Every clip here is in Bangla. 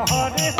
মহরে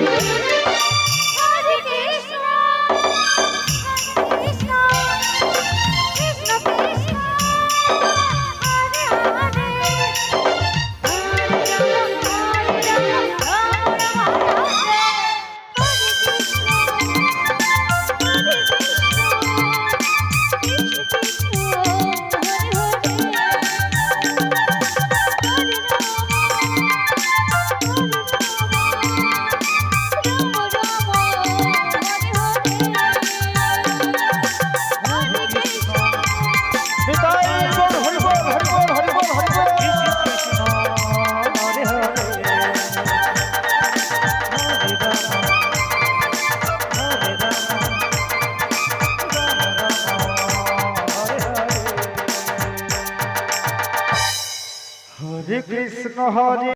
হরে কৃষ্ণ হরে